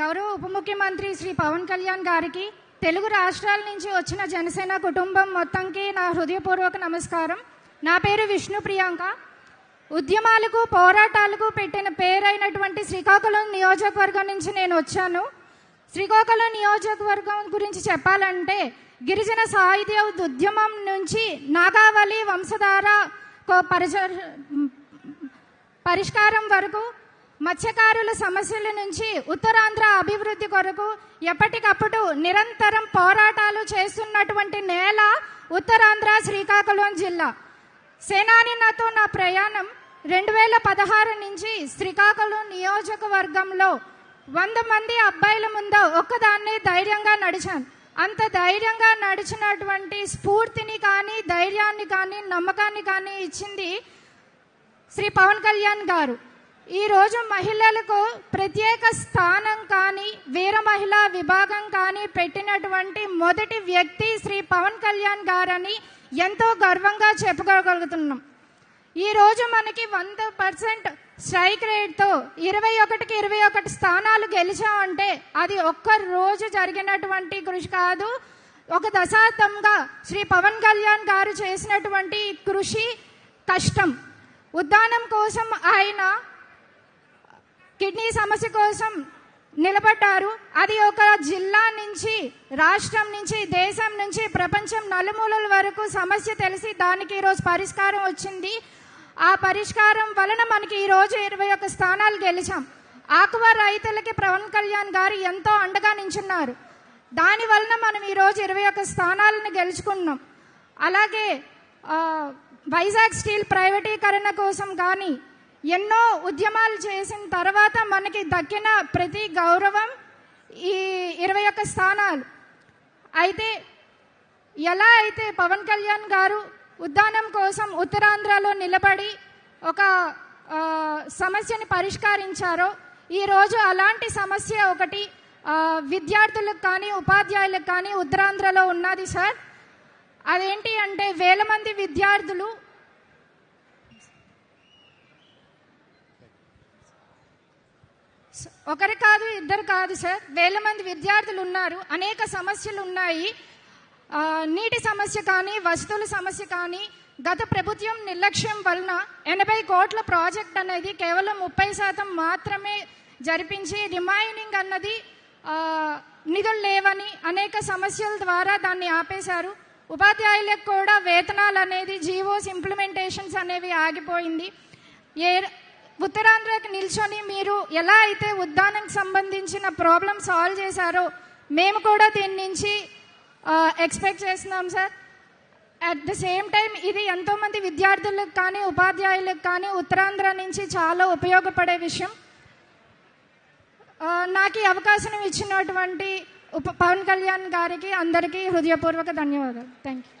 గౌరవ ఉప ముఖ్యమంత్రి శ్రీ పవన్ కళ్యాణ్ గారికి తెలుగు రాష్ట్రాల నుంచి వచ్చిన జనసేన కుటుంబం మొత్తంకి నా హృదయపూర్వక నమస్కారం. నా పేరు విష్ణు ప్రియాంక. ఉద్యమాలకు పోరాటాలకు పెట్టిన పేరైనటువంటి శ్రీకాకుళం నియోజకవర్గం నుంచి నేను వచ్చాను. శ్రీకాకుళం నియోజకవర్గం గురించి చెప్పాలంటే గిరిజన సాహిత్య ఉద్యమం నుంచి నాగావళి వంశధార పరిచ పరిష్కారం వరకు మత్స్యకారుల సమస్యల నుంచి ఉత్తరాంధ్ర అభివృద్ధి కొరకు ఎప్పటికప్పుడు నిరంతరం పోరాటాలు చేస్తున్నటువంటి నేల ఉత్తరాంధ్ర శ్రీకాకుళం జిల్లా. సేనాని నాతో నా ప్రయాణం రెండు వేల పదహారు నుంచి శ్రీకాకుళం నియోజకవర్గంలో వంద మంది అబ్బాయిల ముందు ఒక్కదాన్నే ధైర్యంగా నడిచాను. అంత ధైర్యంగా నడిచినటువంటి స్ఫూర్తిని కానీ ధైర్యాన్ని కానీ నమ్మకాన్ని కానీ ఇచ్చింది శ్రీ పవన్ కళ్యాణ్ గారు. ఈ రోజు మహిళలకు ప్రత్యేక స్థానం కానీ వీర మహిళా విభాగం కానీ పెట్టినటువంటి మొదటి వ్యక్తి శ్రీ పవన్ కళ్యాణ్ గారని ఎంతో గర్వంగా చెప్పుకోగలుగుతున్నాం. ఈ రోజు మనకి వంద పర్సెంట్ స్ట్రైక్ రేట్తో ఇరవై ఒకటికి ఇరవై ఒకటి స్థానాలు గెలిచామంటే అది ఒక్క రోజు జరిగినటువంటి కృషి కాదు. ఒక దశాబ్దంగా శ్రీ పవన్ కళ్యాణ్ గారు చేసినటువంటి కృషి కష్టం. ఉద్దానం కోసం ఆయన కిడ్నీ సమస్య కోసం నిలబడ్డారు. అది ఒక జిల్లా నుంచి రాష్ట్రం నుంచి దేశం నుంచి ప్రపంచం నలుమూలల వరకు సమస్య తెలిసి దానికి ఈరోజు పరిష్కారం వచ్చింది. ఆ పరిష్కారం వలన మనకి ఈరోజు ఇరవై ఒక్క స్థానాలు గెలిచాం. ఆకువ రైతులకి పవన్ కళ్యాణ్ గారు ఎంతో అండగా నించున్నారు. దాని వలన మనం ఈరోజు ఇరవై ఒక్క స్థానాలను గెలుచుకున్నాం. అలాగే వైజాగ్ స్టీల్ ప్రైవేటీకరణ కోసం కానీ ఎన్నో ఉద్యమాలు చేసిన తర్వాత మనకి దక్కిన ప్రతి గౌరవం ఈ ఇరవై ఒక్క స్థానాలు. అయితే ఎలా అయితే పవన్ కళ్యాణ్ గారు ఉద్దానం కోసం ఉత్తరాంధ్రలో నిలబడి ఒక సమస్యని పరిష్కరించారో ఈరోజు అలాంటి సమస్య ఒకటి విద్యార్థులకు కానీ ఉపాధ్యాయులకు కానీ ఉత్తరాంధ్రలో ఉన్నది సార్. అదేంటి అంటే వేల మంది విద్యార్థులు ఒకరు కాదు ఇద్దరు కాదు సార్. వేల మంది విద్యార్థులు ఉన్నారు. అనేక సమస్యలు ఉన్నాయి. నీటి సమస్య కానీ వసతుల సమస్య కానీ గత ప్రభుత్వం నిర్లక్ష్యం వలన ఎనభై కోట్ల ప్రాజెక్ట్ అనేది కేవలం ముప్పై శాతం మాత్రమే జరిపించి రిమైనింగ్ అన్నది నిధులు లేవని అనేక సమస్యల ద్వారా దాన్ని ఆపేశారు. ఉపాధ్యాయులకు కూడా వేతనాలు అనేది జీవోస్ ఇంప్లిమెంటేషన్స్ అనేవి ఆగిపోయింది. ఏ ఉత్తరాంధ్రకి నిల్చొని మీరు ఎలా అయితే ఉద్దానంకి సంబంధించిన ప్రాబ్లం సాల్వ్ చేశారో మేము కూడా దీని నుంచి ఎక్స్పెక్ట్ చేస్తున్నాం sir at the same time ఇది ఎంతోమంది విద్యార్థులకు కానీ ఉపాధ్యాయులకు కానీ ఉత్తరాంధ్ర నుంచి చాలా ఉపయోగపడే విషయం. నాకు ఈ అవకాశం ఇచ్చినటువంటి ఉప పవన్ కళ్యాణ్ గారికి అందరికీ హృదయపూర్వక ధన్యవాదాలు. Thank you